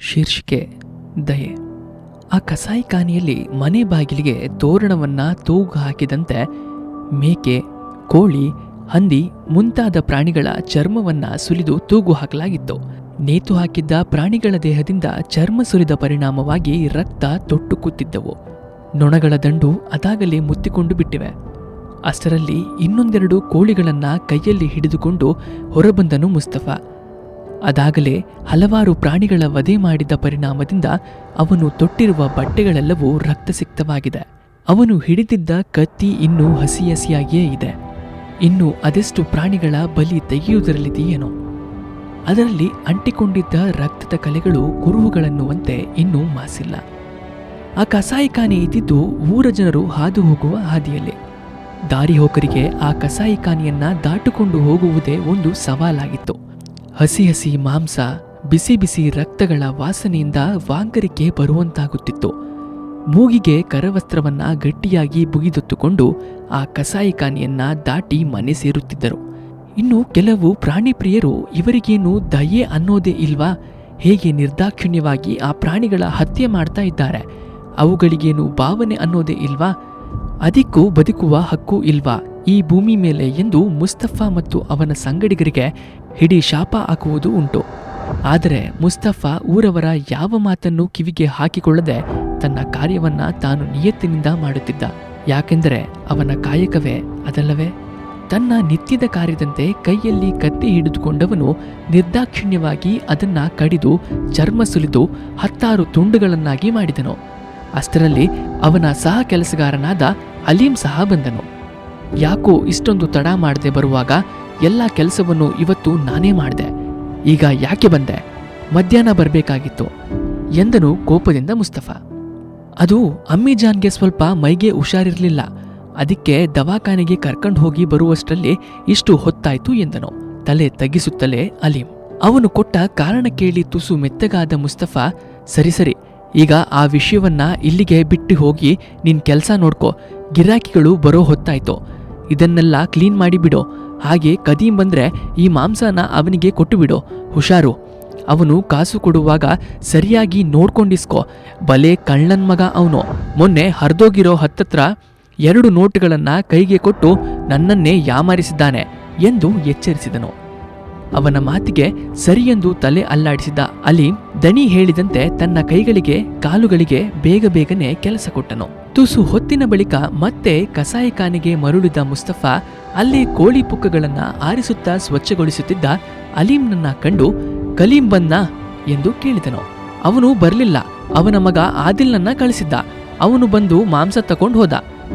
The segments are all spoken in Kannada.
ಶೀರ್ಷಿಕೆ, ದಯೆ. ಆ ಕಸಾಯಿಖಾನೆಯಲ್ಲಿ ಮನೆ ಬಾಗಿಲಿಗೆ ತೋರಣವನ್ನ ತೂಗು ಹಾಕಿದಂತೆ ಮೇಕೆ, ಕೋಳಿ, ಹಂದಿ ಮುಂತಾದ ಪ್ರಾಣಿಗಳ ಚರ್ಮವನ್ನ ಸುಲಿದು ತೂಗು ಹಾಕಲಾಗಿತ್ತು. ನೇತು ಹಾಕಿದ್ದ ಪ್ರಾಣಿಗಳ ದೇಹದಿಂದ ಚರ್ಮ ಸುರಿದ ಪರಿಣಾಮವಾಗಿ ರಕ್ತ ತೊಟ್ಟು ಕೂತಿದ್ದವು ನೊಣಗಳ ದಂಡು ಅದಾಗಲೇ ಮುತ್ತಿಕೊಂಡು ಬಿಟ್ಟಿವೆ. ಅಷ್ಟರಲ್ಲಿ ಇನ್ನೊಂದೆರಡು ಕೋಳಿಗಳನ್ನು ಕೈಯಲ್ಲಿ ಹಿಡಿದುಕೊಂಡು ಹೊರಬಂದನು ಮುಸ್ತಫಾ. ಅದಾಗಲೇ ಹಲವಾರು ಪ್ರಾಣಿಗಳ ವಧೆ ಮಾಡಿದ ಪರಿಣಾಮದಿಂದ ಅವನು ತೊಟ್ಟಿರುವ ಬಟ್ಟೆಗಳೆಲ್ಲವೂ ರಕ್ತಸಿಕ್ತವಾಗಿದೆ. ಅವನು ಹಿಡಿದಿದ್ದ ಕತ್ತಿ ಇನ್ನೂ ಹಸಿ ಹಸಿಯಾಗಿಯೇ ಇದೆ. ಇನ್ನು ಅದೆಷ್ಟು ಪ್ರಾಣಿಗಳ ಬಲಿ ತೆಗೆಯುವುದರಲ್ಲಿದೆಯೇನೋ. ಅದರಲ್ಲಿ ಅಂಟಿಕೊಂಡಿದ್ದ ರಕ್ತದ ಕಲೆಗಳು ಕುರುಹುಗಳನ್ನುವಂತೆ ಇನ್ನೂ ಮಾಸಿಲ್ಲ. ಆ ಕಸಾಯಿಖಾನೆ ಇದ್ದಿದ್ದು ಊರ ಜನರು ಹಾದು ಹೋಗುವ ಹಾದಿಯಲ್ಲಿ. ದಾರಿಹೋಕರಿಗೆ ಆ ಕಸಾಯಿಖಾನೆಯನ್ನ ದಾಟಿಕೊಂಡು ಹೋಗುವುದೇ ಒಂದು ಸವಾಲಾಗಿತ್ತು. ಹಸಿ ಹಸಿ ಮಾಂಸ, ಬಿಸಿ ಬಿಸಿ ರಕ್ತಗಳ ವಾಸನೆಯಿಂದ ವಾಂಗರಿಕೆ ಬರುವಂತಾಗುತ್ತಿತ್ತು. ಮೂಗಿಗೆ ಕರವಸ್ತ್ರವನ್ನ ಗಟ್ಟಿಯಾಗಿ ಬುಗಿದೊತ್ತುಕೊಂಡು ಆ ಕಸಾಯಿಖಾನೆಯನ್ನ ದಾಟಿ ಮನೆ ಸೇರುತ್ತಿದ್ದರು. ಇನ್ನು ಕೆಲವು ಪ್ರಾಣಿ ಪ್ರಿಯರು ಇವರಿಗೇನು ದಯೆ ಅನ್ನೋದೇ ಇಲ್ವಾ? ಹೇಗೆ ನಿರ್ದಾಕ್ಷಿಣ್ಯವಾಗಿ ಆ ಪ್ರಾಣಿಗಳ ಹತ್ಯೆ ಮಾಡ್ತಾ ಇದ್ದಾರೆ? ಅವುಗಳಿಗೇನು ಭಾವನೆ ಅನ್ನೋದೇ ಇಲ್ವಾ? ಅದಕ್ಕೂ ಬದುಕುವ ಹಕ್ಕು ಇಲ್ವಾ? ಈ ಭೂಮಿ ಮೇಲೆ ಎಂದು ಮುಸ್ತಫಾ ಮತ್ತು ಅವನ ಸಂಗಡಿಗರಿಗೆ ಹಿಡಿ ಶಾಪ ಹಾಕುವುದು ಉಂಟು. ಆದರೆ ಮುಸ್ತಫಾ ಊರವರ ಯಾವ ಮಾತನ್ನು ಕಿವಿಗೆ ಹಾಕಿಕೊಳ್ಳದೆ ತನ್ನ ಕಾರ್ಯವನ್ನ ತಾನು ನಿಯತ್ತಿನಿಂದ ಮಾಡುತ್ತಿದ್ದ. ಯಾಕೆಂದರೆ ಅವನ ಕಾಯಕವೇ ಅದಲ್ಲವೇ? ತನ್ನ ನಿತ್ಯದ ಕಾರ್ಯದಂತೆ ಕೈಯಲ್ಲಿ ಕತ್ತಿ ಹಿಡಿದುಕೊಂಡವನು ನಿರ್ದಾಕ್ಷಿಣ್ಯವಾಗಿ ಅದನ್ನು ಕಡಿದು ಚರ್ಮ ಸುಲಿದು ಹತ್ತಾರು ತುಂಡುಗಳನ್ನಾಗಿ ಮಾಡಿದನು. ಅಷ್ಟರಲ್ಲಿ ಅವನ ಸಹ ಕೆಲಸಗಾರನಾದ ಅಲೀಂ ಸಹ ಬಂದನು. ಯಾಕೋ ಇಷ್ಟೊಂದು ತಡ ಮಾಡದೆ ಬರುವಾಗ ಎಲ್ಲ ಕೆಲಸವನ್ನು ಇವತ್ತು ನಾನೇ ಮಾಡಿದೆ. ಈಗ ಯಾಕೆ ಬಂದೆ? ಮಧ್ಯಾಹ್ನ ಬರಬೇಕಾಗಿತ್ತು. ಎಂದನು ಕೋಪದಿಂದ ಮುಸ್ತಫಾ. ಅದು ಅಮ್ಮಿಜಾನ್ಗೆ ಸ್ವಲ್ಪ ಮೈಗೆ ಹುಷಾರಿರಲಿಲ್ಲ. ಅದಕ್ಕೆ ದವಾಖಾನೆಗೆ ಕರ್ಕೊಂಡು ಹೋಗಿ ಬರುವಷ್ಟರಲ್ಲಿ ಇಷ್ಟು ಹೊತ್ತಾಯ್ತು ಎಂದನು. ತಲೆ ತಗ್ಗಿಸುತ್ತಲೇ ಅಲೀಂ ಅವನು ಕೊಟ್ಟ ಕಾರಣ ಕೇಳಿ ತುಸು ಮೆತ್ತಗಾದ ಮುಸ್ತಫಾ, ಸರಿ ಸರಿ, ಈಗ ಆ ವಿಷಯವನ್ನ ಇಲ್ಲಿಗೆ ಬಿಟ್ಟು ಹೋಗಿ ನಿನ್ ಕೆಲಸ ನೋಡ್ಕೋ. ಗಿರಾಕಿಗಳು ಬರೋ ಹೊತ್ತಾಯ್ತು. ಇದನ್ನೆಲ್ಲ ಕ್ಲೀನ್ ಮಾಡಿ ಬಿಡು. ಹಾಗೆ ಕದೀಮ್ ಬಂದರೆ ಈ ಮಾಂಸನ ಅವನಿಗೆ ಕೊಟ್ಟು ಬಿಡು. ಹುಷಾರು. ಅವನು ಕಾಸು ಕೊಡುವಾಗ ಸರಿಯಾಗಿ ನೋಡ್ಕೊಂಡಿಸ್ಕೋ. ಬಲೆ ಕಳ್ಳನ್ ಮಗ ಅವನು. ಮೊನ್ನೆ ಹರಿದೋಗಿರೋ ಹತ್ತತ್ರ ಎರಡು ನೋಟುಗಳನ್ನು ಕೈಗೆ ಕೊಟ್ಟು ನನ್ನನ್ನೇ ಯಾಮಾರಿಸಿದ್ದಾನೆ ಎಂದು ಎಚ್ಚರಿಸಿದನು. ಅವನ ಮಾತಿಗೆ ಸರಿಯೆಂದು ತಲೆ ಅಲ್ಲಾಡಿಸಿದ ಅಲೀಂ ದಣಿ ಹೇಳಿದಂತೆ ತನ್ನ ಕೈಗಳಿಗೆ, ಕಾಲುಗಳಿಗೆ ಬೇಗ ಬೇಗನೆ ಕೆಲಸ ಕೊಟ್ಟನು. ತುಸು ಹೊತ್ತಿನ ಬಳಿಕ ಮತ್ತೆ ಕಸಾಯಿಖಾನೆಗೆ ಮರುಳಿದ ಮುಸ್ತಫಾ ಅಲ್ಲಿ ಕೋಳಿ ಪುಕ್ಕಗಳನ್ನ ಆರಿಸುತ್ತಾ ಸ್ವಚ್ಛಗೊಳಿಸುತ್ತಿದ್ದ ಅಲೀಂನನ್ನ ಕಂಡು, ಕಲೀಂ ಬಂದ್ನಾ ಎಂದು ಕೇಳಿದನು. ಅವನು ಬರಲಿಲ್ಲ. ಅವನ ಮಗ ಆದಿಲ್ನನ್ನ ಕಳಿಸಿದ್ದ. ಅವನು ಬಂದು ಮಾಂಸ ತಕೊಂಡು ಹೋದ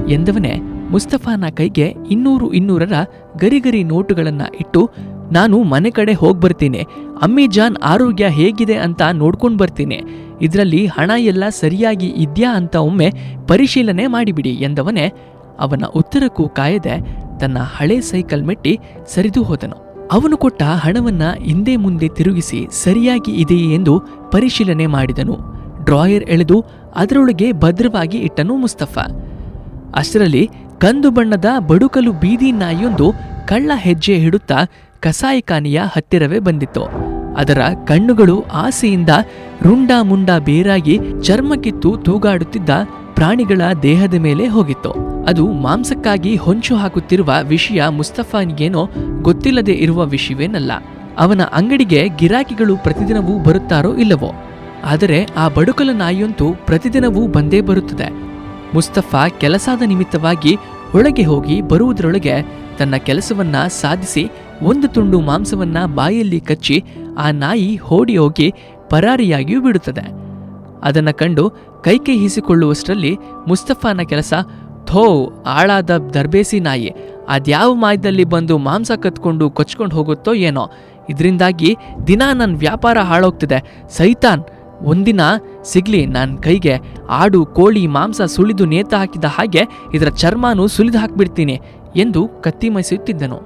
ಎಂದವನೇ ಮುಸ್ತಫಾನ ಕೈಗೆ ಇನ್ನೂರು ಇನ್ನೂರರ ಗರಿಗರಿ ನೋಟುಗಳನ್ನ ಇಟ್ಟು ನಾನು ಮನೆ ಕಡೆ ಹೋಗಿ ಬರ್ತೀನಿ. ಅಮ್ಮಿ ಜಾನ್ ಆರೋಗ್ಯ ಹೇಗಿದೆ ಅಂತ ನೋಡ್ಕೊಂಡು ಬರ್ತೀನಿ. ಇದರಲ್ಲಿ ಹಣ ಎಲ್ಲ ಸರಿಯಾಗಿ ಇದೆಯಾ ಅಂತ ಒಮ್ಮೆ ಪರಿಶೀಲನೆ ಮಾಡಿಬಿಡಿ ಎಂದವನೇ ಅವನ ಉತ್ತರಕ್ಕೂ ಕಾಯದೆ ತನ್ನ ಹಳೆ ಸೈಕಲ್ ಮೆಟ್ಟಿ ಸರಿದು ಹೋದನು. ಅವನು ಕೊಟ್ಟ ಹಣವನ್ನ ಹಿಂದೆ ಮುಂದೆ ತಿರುಗಿಸಿ ಸರಿಯಾಗಿ ಇದೆಯೇ ಎಂದು ಪರಿಶೀಲನೆ ಮಾಡಿದನು. ಡ್ರಾಯರ್ ಎಳೆದು ಅದರೊಳಗೆ ಭದ್ರವಾಗಿ ಇಟ್ಟನು ಮುಸ್ತಫಾ. ಅಷ್ಟರಲ್ಲಿ ಕಂದು ಬಣ್ಣದ ಬಡುಕಲು ಬೀದಿ ನಾಯಿಯೊಂದು ಕಳ್ಳ ಹೆಜ್ಜೆ ಹಿಡುತ್ತಾ ಕಸಾಯಿಖಾನೆಯ ಹತ್ತಿರವೇ ಬಂದಿತ್ತು. ಅದರ ಕಣ್ಣುಗಳು ಆಸೆಯಿಂದ ರುಂಡ ಮುಂಡ ಬೇರಾಗಿ ಚರ್ಮ ಕಿತ್ತು ತೂಗಾಡುತ್ತಿದ್ದ ಪ್ರಾಣಿಗಳ ದೇಹದ ಮೇಲೆ ಹೋಗಿತ್ತು. ಅದು ಮಾಂಸಕ್ಕಾಗಿ ಹೊಂಚು ಹಾಕುತ್ತಿರುವ ವಿಷಯ ಮುಸ್ತಫಾನಿಗೇನೋ ಗೊತ್ತಿಲ್ಲದೆ ಇರುವ ವಿಷಯವೇನಲ್ಲ. ಅವನ ಅಂಗಡಿಗೆ ಗಿರಾಕಿಗಳು ಪ್ರತಿದಿನವೂ ಬರುತ್ತಾರೋ ಇಲ್ಲವೋ? ಆದರೆ ಆ ಬಡುಕಲ ನಾಯಿಯಂತೂ ಪ್ರತಿದಿನವೂ ಬಂದೇ ಬರುತ್ತದೆ. ಮುಸ್ತಫಾ ಕೆಲಸದ ನಿಮಿತ್ತವಾಗಿ ಒಳಗೆ ಹೋಗಿ ಬರುವುದರೊಳಗೆ ತನ್ನ ಕೆಲಸವನ್ನ ಸಾಧಿಸಿ ಒಂದು ತುಂಡು ಮಾಂಸವನ್ನ ಬಾಯಲ್ಲಿ ಕಚ್ಚಿ ಆ ನಾಯಿ ಓಡಿ ಹೋಗಿ ಪರಾರಿಯಾಗಿಯೂ ಬಿಡುತ್ತದೆ. ಅದನ್ನು ಕಂಡು ಕೈಕೈ ಹೀಸಿಕೊಳ್ಳುವಷ್ಟರಲ್ಲಿ ಮುಸ್ತಫಾನ ಕೆಲಸ, ಥೋ, ಆಳಾದ ದರ್ಬೇಸಿ ನಾಯಿ, ಅದ್ಯಾವ ಮಾಯದಲ್ಲಿ ಬಂದು ಮಾಂಸ ಕತ್ಕೊಂಡು ಕೊಚ್ಕೊಂಡು ಹೋಗುತ್ತೋ ಏನೋ. ಇದರಿಂದಾಗಿ ದಿನ ನನ್ನ ವ್ಯಾಪಾರ ಹಾಳೋಗ್ತಿದೆ. ಸೈತಾನ್ ಒಂದಿನ ಸಿಗ್ಲಿ ನನ್ನ ಕೈಗೆ ಆಡು, ಕೋಳಿ, ಮಾಂಸ ಸುಳಿದು ನೇತು ಹಾಕಿದ ಹಾಗೆ ಇದರ ಚರ್ಮನೂ ಸುಲಿದು ಹಾಕಿಬಿಡ್ತೀನಿ ಎಂದು ಕತ್ತಿ ಮೈಸುತ್ತಿದ್ದನು